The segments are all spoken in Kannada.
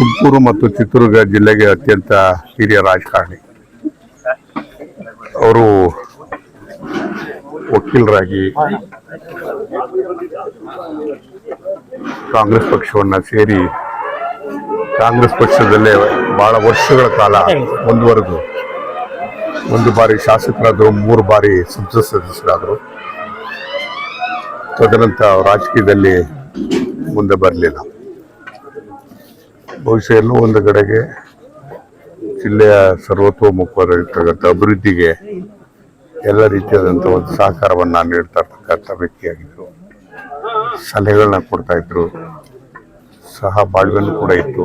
ತುಮಕೂರು ಮತ್ತು ಚಿತ್ರದುರ್ಗ ಜಿಲ್ಲೆಗೆ ಅತ್ಯಂತ ಹಿರಿಯ ರಾಜಕಾರಣಿ. ಅವರು ವಕೀಲರಾಗಿ ಕಾಂಗ್ರೆಸ್ ಪಕ್ಷವನ್ನು ಸೇರಿ ಕಾಂಗ್ರೆಸ್ ಪಕ್ಷದಲ್ಲೇ ಬಹಳ ವರ್ಷಗಳ ಕಾಲ ಮುಂದುವರೆದು ಒಂದು ಬಾರಿ ಶಾಸಕರಾದರು, ಮೂರು ಬಾರಿ ಸಂಸತ್ ಸದಸ್ಯರಾದರು. ತದನಂತರ ರಾಜಕೀಯದಲ್ಲಿ ಮುಂದೆ ಬರಲಿಲ್ಲ. ಬಹುಶಃ ಎಲ್ಲೋ ಒಂದು ಕಡೆಗೆ ಜಿಲ್ಲೆಯ ಸರ್ವತೋಮುಖವಾಗಿರ್ತಕ್ಕಂಥ ಅಭಿವೃದ್ಧಿಗೆ ಎಲ್ಲ ರೀತಿಯಾದಂಥ ಒಂದು ಸಹಕಾರವನ್ನು ನೀಡ್ತಾ ಇರ್ತಕ್ಕಂಥ ವ್ಯಕ್ತಿಯಾಗಿದ್ದರು ಸಲಹೆಗಳನ್ನ ಕೊಡ್ತಾ ಇದ್ರು. ಸಹ ಬಾಳ್ವೆಲ್ಲೂ ಕೂಡ ಇತ್ತು.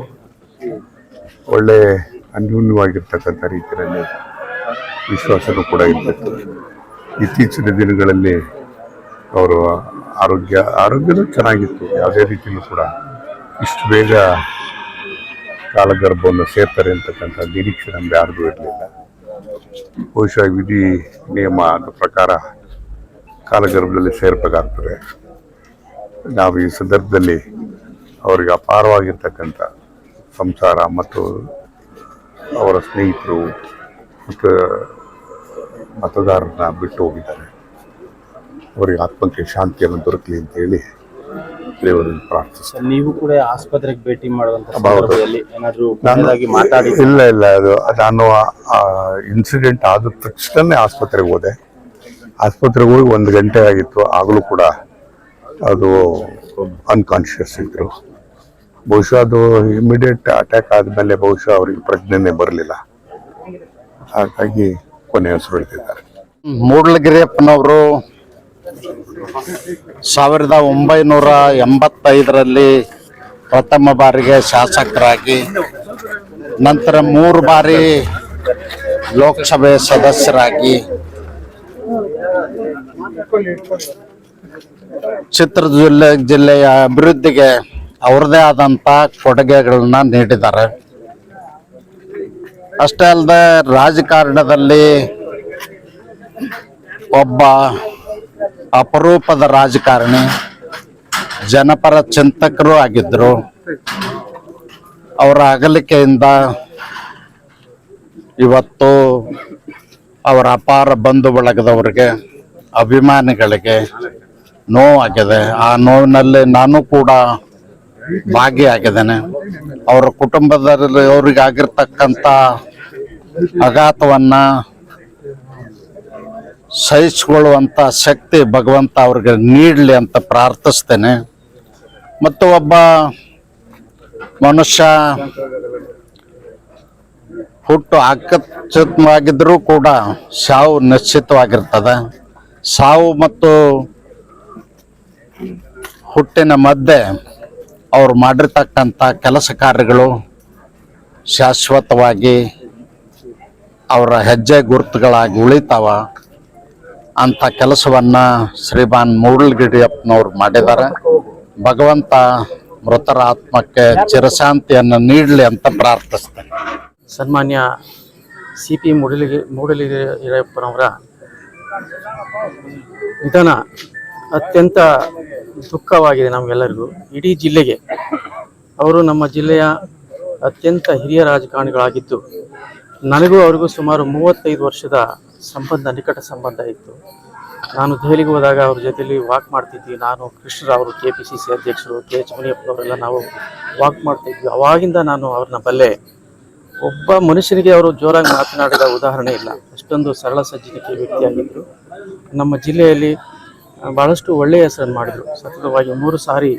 ಒಳ್ಳೆ ಅನ್ಯೂನ್ಯವಾಗಿರ್ತಕ್ಕಂಥ ರೀತಿಯಲ್ಲಿ ವಿಶ್ವಾಸನೂ ಕೂಡ ಇರ್ತಿತ್ತು. ಇತ್ತೀಚಿನ ದಿನಗಳಲ್ಲಿ ಅವರು ಆರೋಗ್ಯ, ಆರೋಗ್ಯನೂ ಚೆನ್ನಾಗಿತ್ತು. ಯಾವುದೇ ರೀತಿಯಲ್ಲೂ ಕೂಡ ಇಷ್ಟು ಬೇಗ ಕಾಲಗರ್ಭವನ್ನು ಸೇರ್ತಾರೆ ಅಂತಕ್ಕಂಥ ನಿರೀಕ್ಷೆ ನಮ್ಗೆ ಯಾರಿಗೂ ಇರಲಿಲ್ಲ. ಬಹುಶಃ ವಿಧಿ ನಿಯಮದ ಪ್ರಕಾರ ಕಾಲಗರ್ಭದಲ್ಲಿ ಸೇರ್ಬೇಕಾಗ್ತದೆ. ನಾವು ಈ ಸಂದರ್ಭದಲ್ಲಿ ಅವರಿಗೆ ಅಪಾರವಾಗಿರ್ತಕ್ಕಂಥ ಸಂಸಾರ ಮತ್ತು ಅವರ ಸ್ನೇಹಿತರು ಮತ್ತು ಮತದಾರರನ್ನ ಬಿಟ್ಟು ಹೋಗಿದ್ದಾರೆ. ಅವರಿಗೆ ಆತ್ಮಕ್ಕೆ ಶಾಂತಿಯನ್ನು ದೊರಕಲಿ ಅಂತ ನೀವು ಕೂಡ ಆಸ್ಪತ್ರೆಗೆ ಭೇಟಿ ಮಾಡುವಂತ ಹೌದು. ಸಂದರ್ಭದಲ್ಲಿ ಏನಾದ್ರು ಕೊನೆಯದಾಗಿ ಮಾತಾಡಿ ಇಲ್ಲ ಇಲ್ಲ ಅದು ನಾನು ಇನ್ಸಿಡೆಂಟ್ ಆದ ತಕ್ಷಣನೇ ಆಸ್ಪತ್ರೆಗೆ ಹೋದೆ. ಆಸ್ಪತ್ರೆಗೆ ಹೋಗಿ ಒಂದು ಗಂಟೆ ಆಗಿತ್ತು ಆಗಲೂ ಕೂಡ ಅದು ಅನ್ಕಾನ್ಷಿಯಸ್ ಇದ್ರು. ಬಹುಶಃ ಅದು ಇಮಿಡಿಯೇಟ್ ಅಟ್ಯಾಕ್ ಆದಮೇಲೆ ಬಹುಶಃ ಅವರಿಗೆ ಪ್ರಜ್ಞೆನೇ ಬರಲಿಲ್ಲ. ಹಾಗಾಗಿ ಕೊನೆ ಹೆಸರು ಹೇಳ್ತಿದ್ದಾರೆ ಮೂಡ್ಲಗಿರಿಯಪ್ಪನವರು ಸಾವಿರದ ಒಂಬೈನೂರ ಎಂಬತ್ತೈದರಲ್ಲಿ ಪ್ರಥಮ ಬಾರಿಗೆ ಶಾಸಕರಾಗಿ, ನಂತರ ಮೂರು ಬಾರಿ ಲೋಕಸಭೆ ಸದಸ್ಯರಾಗಿ ಚಿತ್ರದುರ್ಗ ಜಿಲ್ಲೆಯ ಅಭಿವೃದ್ಧಿಗೆ ಅವ್ರದೇ ಆದಂಥ ಕೊಡುಗೆಗಳನ್ನ ನೀಡಿದ್ದಾರೆ. ಅಷ್ಟೇ ಅಲ್ಲದೆ ರಾಜಕಾರಣದಲ್ಲಿ ಒಬ್ಬ ಅಪರೂಪದ ರಾಜಕಾರಣಿ, ಜನಪರ ಚಿಂತಕರು ಆಗಿದ್ದರು ಅವರ ಅಗಲಿಕೆಯಿಂದ ಇವತ್ತು ಅವರ ಅಪಾರ ಬಂಧು ಬಳಗದವರಿಗೆ, ಅಭಿಮಾನಿಗಳಿಗೆ ನೋವಾಗಿದೆ. ಆ ನೋವಿನಲ್ಲಿ ನಾನು ಕೂಡ ಭಾಗಿಯಾಗಿದ್ದೇನೆ. ಅವರ ಕುಟುಂಬದಲ್ಲಿ ಅವರಿಗೆ ಆಗಿರ್ತಕ್ಕಂಥ ಆಘಾತವನ್ನ ಸಹಿಸಿಕೊಳ್ಳುವಂಥ ಶಕ್ತಿ ಭಗವಂತ ಅವ್ರಿಗೆ ನೀಡಲಿ ಅಂತ ಪ್ರಾರ್ಥಿಸ್ತೇನೆ. ಮತ್ತು ಒಬ್ಬ ಮನುಷ್ಯ ಹುಟ್ಟು ಅಕಚಿತವಾಗಿದ್ರೂ ಕೂಡ ಸಾವು ನಿಶ್ಚಿತವಾಗಿರ್ತದೆ. ಸಾವು ಮತ್ತು ಹುಟ್ಟಿನ ಮಧ್ಯೆ ಅವ್ರು ಮಾಡಿರ್ತಕ್ಕಂಥ ಕೆಲಸ ಕಾರ್ಯಗಳು ಶಾಶ್ವತವಾಗಿ ಅವರ ಹೆಜ್ಜೆ ಗುರುತುಗಳಾಗಿ ಉಳಿತಾವ. ಅಂತ ಕೆಲಸವನ್ನ ಶ್ರೀಮಾನ್ ಮೂಡಲ್ಗಿಡಿಯಪ್ಪನವ್ರು ಮಾಡಿದ್ದಾರೆ. ಭಗವಂತ ಮೃತರ ಆತ್ಮಕ್ಕೆ ಚಿರಶಾಂತಿಯನ್ನು ನೀಡಲಿ ಅಂತ ಪ್ರಾರ್ಥಿಸ್ತೇನೆ. ಸನ್ಮಾನ್ಯ ಸಿ ಪಿ ಮೂಡಲಿಗಿ ಮೂಡಲಿಗಿರಿಯಪ್ಪನವರ ನಿಧನ ಅತ್ಯಂತ ದುಃಖವಾಗಿದೆ ನಮಗೆಲ್ಲರಿಗೂ. ಇಡೀ ಜಿಲ್ಲೆಗೆ. ಅವರು ನಮ್ಮ ಜಿಲ್ಲೆಯ ಅತ್ಯಂತ ಹಿರಿಯ ರಾಜಕಾರಣಿಗಳಾಗಿದ್ದು, ನನಗೂ ಅವರಿಗೂ ಸುಮಾರು ಮೂವತ್ತೈದು ವರ್ಷದ ಸಂಬಂಧ, ನಿಕಟ ಸಂಬಂಧ ಇತ್ತು. ನಾನು ದೆಹಲಿಗೆ ಹೋದಾಗ ಅವ್ರ ಜೊತೆಲಿ ವಾಕ್ ಮಾಡ್ತಿದ್ವಿ. ನಾನು ಕೃಷ್ಣರಾವರು ಕೆ ಪಿ ಸಿ ಸಿ ಅಧ್ಯಕ್ಷರು ಕೆ ಎಚ್ ಮುನಿಯಪ್ಪನವರೆಲ್ಲ ನಾವು ವಾಕ್ ಮಾಡ್ತಿದ್ವಿ. ಅವಾಗಿಂದ ನಾನು ಅವ್ರನ್ನ ಬಲ್ಲೆ. ಒಬ್ಬ ಮನುಷ್ಯನಿಗೆ ಅವರು ಜೋರಾಗಿ ಮಾತನಾಡಿದ ಉದಾಹರಣೆ ಇಲ್ಲ. ಅಷ್ಟೊಂದು ಸರಳ ಸಜ್ಜನಿಕೆ ವ್ಯಕ್ತಿಯಾಗಿದ್ದರು ನಮ್ಮ ಜಿಲ್ಲೆಯಲ್ಲಿ ಭಾಳಷ್ಟು ಒಳ್ಳೆಯ ಹೆಸರನ್ನು ಮಾಡಿದರು. ಸತತವಾಗಿ ಮೂರು ಸಾರಿ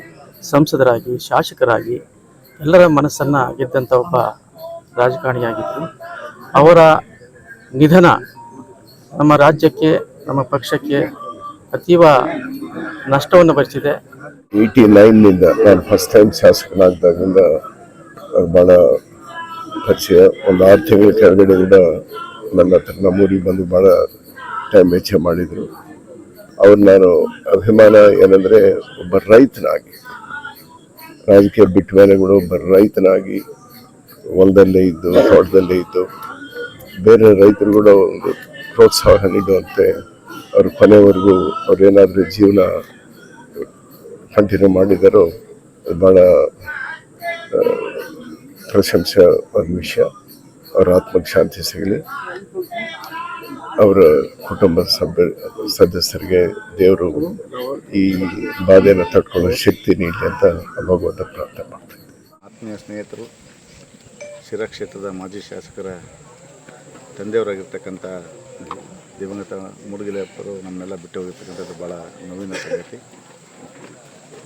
ಸಂಸದರಾಗಿ, ಶಾಸಕರಾಗಿ ಎಲ್ಲರ ಮನಸ್ಸನ್ನು ಗೆದ್ದಂಥ ಒಬ್ಬ ರಾಜಕಾರಣಿಯಾಗಿದ್ದರು ಅವರ ನಿಧನ ನಮ್ಮ ರಾಜ್ಯಕ್ಕೆ, ನಮ್ಮ ಪಕ್ಷಕ್ಕೆ ಅತೀವ ನಷ್ಟವನ್ನು ಭರಿಸಿದೆ. ಏಯ್ಟಿ ನೈನ್ನಿಂದ ನಾನು ಫಸ್ಟ್ ಟೈಮ್ ಶಾಸಕನಾಗ್ದಾಗಿಂದ ಅವ್ರು ಭಾಳ ಪರಿಚಯ. ಒಂದು ಆರು ತಿಂಗಳ ಕೆಳಗಡೆ ಕೂಡ ನನ್ನ ಹತ್ರ ನಮ್ಮೂರಿಗೆ ಬಂದು ಭಾಳ ಟೈಮ್ ವೆಚ್ಚ ಮಾಡಿದರು. ಅವ್ರು ನಾನು ಅಭಿಮಾನ ಏನಂದರೆ ಒಬ್ಬ ರೈತನಾಗಿ, ರಾಜಕೀಯ ಬಿಟ್ಟ ಮೇಲೆ ಕೂಡ ಒಬ್ಬ ರೈತನಾಗಿ ಹೊಲದಲ್ಲೇ ಇದ್ದು, ತೋಟದಲ್ಲೇ ಇದ್ದು, ಬೇರೆ ರೈತರು ಕೂಡ ಒಂದು ಪ್ರೋತ್ಸಾಹ ನೀಡುವಂತೆ ಅವ್ರ ಕೊನೆವರೆಗೂ ಅವ್ರೇನಾದರೂ ಜೀವನ ಕಂಟಿನ್ಯೂ ಮಾಡಿದರೂ ಭಾಳ ಪ್ರಶಂಸೆ ಒಂದು ವಿಷಯ. ಅವರ ಆತ್ಮಕ್ಕೆ ಶಾಂತಿ ಸಿಗಲಿ. ಅವರ ಕುಟುಂಬದ ಸಭ್ಯ, ಸದಸ್ಯರಿಗೆ ದೇವರು ಈ ಬಾಧೆಯನ್ನು ತಡ್ಕೊಳ್ಳೋ ಶಕ್ತಿ ನೀಡಲಿ ಅಂತ ಭಗವಂತ ಪ್ರಾರ್ಥನೆ ಮಾಡ್ತೀನಿ. ಆತ್ಮೀಯ ಸ್ನೇಹಿತರು ಶಿರಾ ಕ್ಷೇತ್ರದ ಮಾಜಿ ಶಾಸಕರ ತಂದೆಯವರಾಗಿರ್ತಕ್ಕಂಥ ದಿವಂಗತ ಮುಡುಗಿಲೆಯಪ್ಪರು ನಮ್ಮನ್ನೆಲ್ಲ ಬಿಟ್ಟು ಹೋಗಿರ್ತಕ್ಕಂಥದ್ದು ಭಾಳ ನೋವಿನ ಸಂಗತಿ.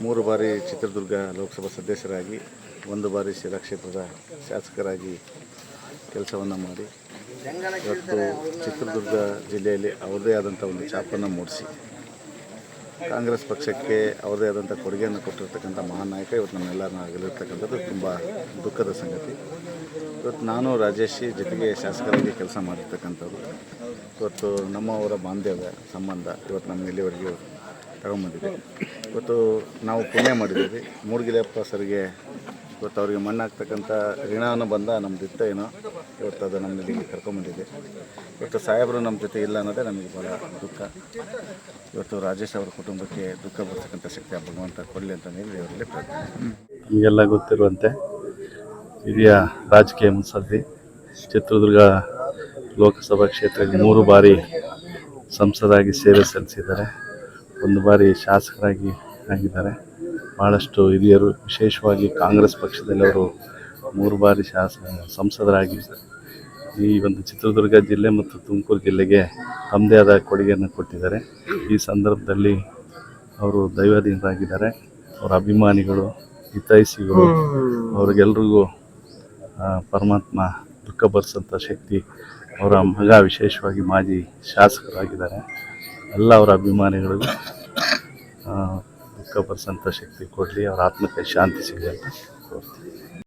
ಮೂರು ಬಾರಿ ಚಿತ್ರದುರ್ಗ ಲೋಕಸಭಾ ಸದಸ್ಯರಾಗಿ, ಒಂದು ಬಾರಿ ಶಿರಾ ಕ್ಷೇತ್ರದ ಶಾಸಕರಾಗಿ ಕೆಲಸವನ್ನು ಮಾಡಿ, ಇವತ್ತು ಚಿತ್ರದುರ್ಗ ಜಿಲ್ಲೆಯಲ್ಲಿ ಅವರದೇ ಆದಂಥ ಒಂದು ಛಾಪನ್ನು ಮೂಡಿಸಿ. ಕಾಂಗ್ರೆಸ್ ಪಕ್ಷಕ್ಕೆ ಅವರದೇ ಆದಂಥ ಕೊಡುಗೆಯನ್ನು ಕೊಟ್ಟಿರ್ತಕ್ಕಂಥ ಮಹಾನ್ ನಾಯಕ ಇವತ್ತು ನಮ್ಮೆಲ್ಲರನ್ನ ಆಗಲಿರ್ತಕ್ಕಂಥದ್ದು ತುಂಬ ದುಃಖದ ಸಂಗತಿ. ಇವತ್ತು ನಾನು, ರಾಜೇಶಿ ಜೊತೆಗೆ ಶಾಸಕರಾಗಿ ಕೆಲಸ ಮಾಡಿರ್ತಕ್ಕಂಥದ್ದು ಇವತ್ತು ನಮ್ಮವರ ಬಾಂಧವ್ಯ, ಸಂಬಂಧ ಇವತ್ತು ನಮ್ಮ ಇಲ್ಲಿವರೆಗೆ ತಗೊಂಬಂದಿದೆ. ಇವತ್ತು ನಾವು ಪುಣ್ಯ ಮಾಡಿದ್ದೀವಿ. ಮೂಡ್ಗಿಲೆಯಪ್ಪ ಸರ್ಗೆ ಇವತ್ತು ಅವರಿಗೆ ಮಣ್ಣಾಗ್ತಕ್ಕಂಥ ಋಣವನ್ನು ಬಂದ ನಮ್ಮ ದಿಟ್ಟ ಏನೋ. ಇವತ್ತು ಅದು ನಮ್ಮ ಇಲ್ಲಿಗೆ ಕರ್ಕೊಂಬಂದಿದೆ ಇವತ್ತು ಸಾಹೇಬರು ನಮ್ಮ ಜೊತೆ ಇಲ್ಲ ಅನ್ನೋದೇ ನಮಗೆ ಭಾಳ ದುಃಖ. ಇವತ್ತು ರಾಜೇಶ್ ಅವರ ಕುಟುಂಬಕ್ಕೆ ದುಃಖ ಬರ್ತಕ್ಕಂಥ ಶಕ್ತಿ ಆ ಭಗವಂತ ಕೊಡಲಿ ಅಂತ ಹೇಳಿ ಅವರಲ್ಲಿ ಪ್ರಾರ್ಥನೆ ನಮಗೆಲ್ಲ ಗೊತ್ತಿರುವಂತೆ, ಹಿರಿಯ ರಾಜಕೀಯ ಮುತ್ಸದ್ದಿ ಚಿತ್ರದುರ್ಗ ಲೋಕಸಭಾ ಕ್ಷೇತ್ರಕ್ಕೆ ಮೂರು ಬಾರಿ ಸಂಸದಾಗಿ ಸೇವೆ ಸಲ್ಲಿಸಿದ್ದಾರೆ. ಒಂದು ಬಾರಿ ಶಾಸಕರಾಗಿ ಆಗಿದ್ದಾರೆ. ಭಾಳಷ್ಟು ಹಿರಿಯರು, ವಿಶೇಷವಾಗಿ ಕಾಂಗ್ರೆಸ್ ಪಕ್ಷದಲ್ಲಿ ಅವರು ಮೂರು ಬಾರಿ ಶಾಸ ಸಂಸದರಾಗಿ ಈ ಒಂದು ಚಿತ್ರದುರ್ಗ ಜಿಲ್ಲೆ ಮತ್ತು ತುಮಕೂರು ಜಿಲ್ಲೆಗೆ ತಮ್ಮದೇ ಆದ ಕೊಡುಗೆಯನ್ನು ಕೊಟ್ಟಿದ್ದಾರೆ. ಈ ಸಂದರ್ಭದಲ್ಲಿ ಅವರು ದೈವಾಧೀನರಾಗಿದ್ದಾರೆ. ಅವರ ಅಭಿಮಾನಿಗಳು, ಹಿತೈಷಿಗಳು, ಅವ್ರಿಗೆಲ್ರಿಗೂ ಪರಮಾತ್ಮ ದುಃಖ ಭರಿಸಂಥ ಶಕ್ತಿ ಅವರ ಮಗ, ವಿಶೇಷವಾಗಿ ಮಾಜಿ ಶಾಸಕರಾಗಿದ್ದಾರೆ. ಎಲ್ಲ ಅವರ ಅಭಿಮಾನಿಗಳಿಗೂ ಆ, ದುಃಖ ಭರಿಸೋಂಥ ಶಕ್ತಿ ಕೊಡಲಿ ಅವರ ಆತ್ಮಕ್ಕೆ ಶಾಂತಿ ಸಿಗಲಿ ಅಂತ ಕೋರ್ತೀನಿ